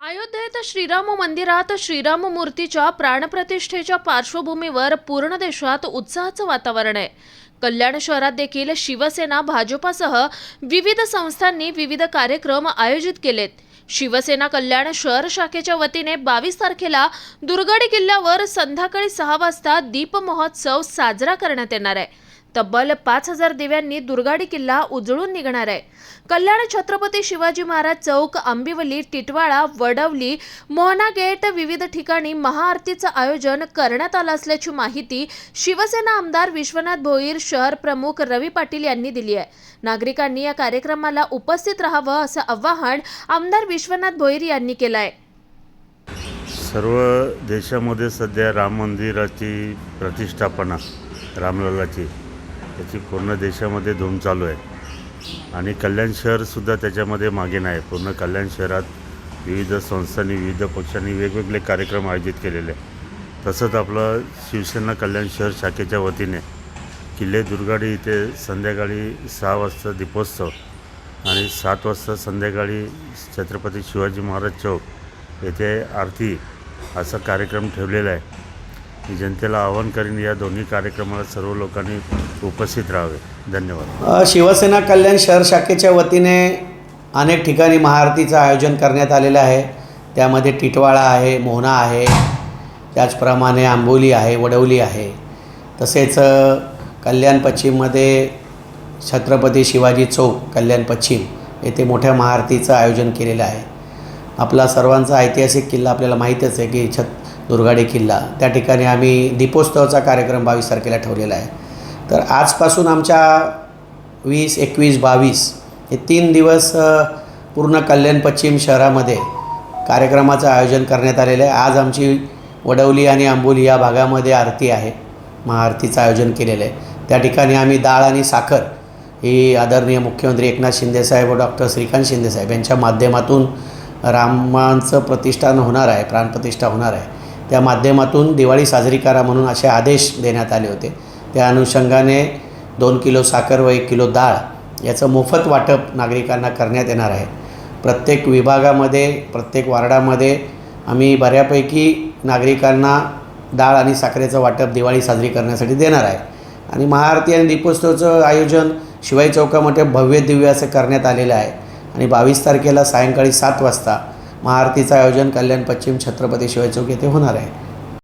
अयोध्येत श्रीराम मंदिरात श्रीराम मूर्तीच्या प्राणप्रतिष्ठेच्या पार्श्वभूमीवर पूर्ण देशात उत्साहाचं वातावरण आहे. कल्याण शहरात देखील शिवसेना भाजपासह विविध संस्थांनी विविध कार्यक्रम आयोजित केलेत. शिवसेना कल्याण शहर शाखेच्या वतीने बावीस तारखेला दुर्गाडी किल्ल्यावर संध्याकाळी सहा वाजता दीप महोत्सव साजरा करण्यात येणार आहे. तब्बल पाच हजार दिव्यांनी दुर्गाडी किल्ला उजळून निघणार आहे. कल्याण छत्रपती शिवाजी महाराज चौक आंबिवली टिटवाळा वडवली मोहना गेट विविध ठिकाणी महाआरतीचं आयोजन करण्यात आलं असल्याची माहिती शिवसेना आमदार विश्वनाथ भोईर शहर प्रमुख रवी पाटील यांनी दिली आहे. नागरिकांनी या कार्यक्रमाला उपस्थित राहावं असं आवाहन आमदार विश्वनाथ भोईर यांनी केलं आहे. सर्व देशामध्ये सध्या राम मंदिराची प्रतिष्ठापना रामललाची त्याची पूर्ण देशामध्ये धूम चालू आहे. आणि कल्याण शहरसुद्धा त्याच्यामध्ये मागे नाही. पूर्ण कल्याण शहरात विविध संस्थांनी विविध पक्षांनी वेगवेगळे कार्यक्रम आयोजित केलेले आहे तसंच आपलं शिवसेना कल्याण शहर शाखेच्या वतीने किल्ले दुर्गाडी इथे संध्याकाळी सहा वाजता दीपोत्सव आणि सात वाजता संध्याकाळी छत्रपती शिवाजी महाराज चौक येथे आरती असा कार्यक्रम ठेवलेला आहे. मी जनतेला आवाहन करीन या दोन्ही कार्यक्रमाला सर्व लोकांनी उपस्थित राहावे. धन्यवाद. शिवसेना कल्याण शहर शाखेच्या वतीने अनेक ठिकाणी महाआरतीचं आयोजन करण्यात आलेलं आहे. त्यामध्ये टिटवाळा आहे मोहना आहे त्याचप्रमाणे आंबोली आहे वडवली आहे. तसेच कल्याण पश्चिममध्ये छत्रपती शिवाजी चौक कल्याण पश्चिम येथे मोठ्या महाआरतीचं आयोजन केलेलं आहे. आपला सर्वांचा ऐतिहासिक किल्ला आपल्याला माहीतच आहे की छत दुर्गाडे किल्ला. त्या ठिकाणी आम्ही दीपोत्सवाचा कार्यक्रम बावीस तारखेला ठेवलेला आहे. तर आजपासून आमच्या वीस एकवीस बावीस हे तीन दिवस पूर्ण कल्याण पश्चिम शहरामध्ये कार्यक्रमाचं आयोजन करण्यात आलेलं आहे. आज आमची वडवली आणि आंबोली या भागामध्ये आरती आहे. महाआरतीचं आयोजन केलेलं आहे. त्या ठिकाणी आम्ही डाळ आणि साखर ही आदरणीय मुख्यमंत्री एकनाथ शिंदेसाहेब व डॉक्टर श्रीकांत शिंदेसाहेब यांच्या माध्यमातून रामांचं प्रतिष्ठान होणार आहे प्राणप्रतिष्ठा होणार आहे. त्या माध्यमातून दिवाळी साजरी करा म्हणून असे आदेश देण्यात आले होते. त्या अनुषंगाने दोन किलो साखर व एक किलो डाळ याचं मोफत वाटप नागरिकांना करण्यात येणार आहे. प्रत्येक विभागामध्ये प्रत्येक वार्डामध्ये आम्ही बऱ्यापैकी नागरिकांना डाळ आणि साखरेचं वाटप दिवाळी साजरी करण्यासाठी देणार आहे. आणि महाआरती आणि दीपोत्सवाचं आयोजन शिवाई चौकामध्ये भव्य दिव्य असं करण्यात आलेलं आहे. आणि बावीस तारखेला सायंकाळी सात वाजता महाआरतीचं आयोजन कल्याण पश्चिम छत्रपती शिवाय चौक येथे होणार आहे.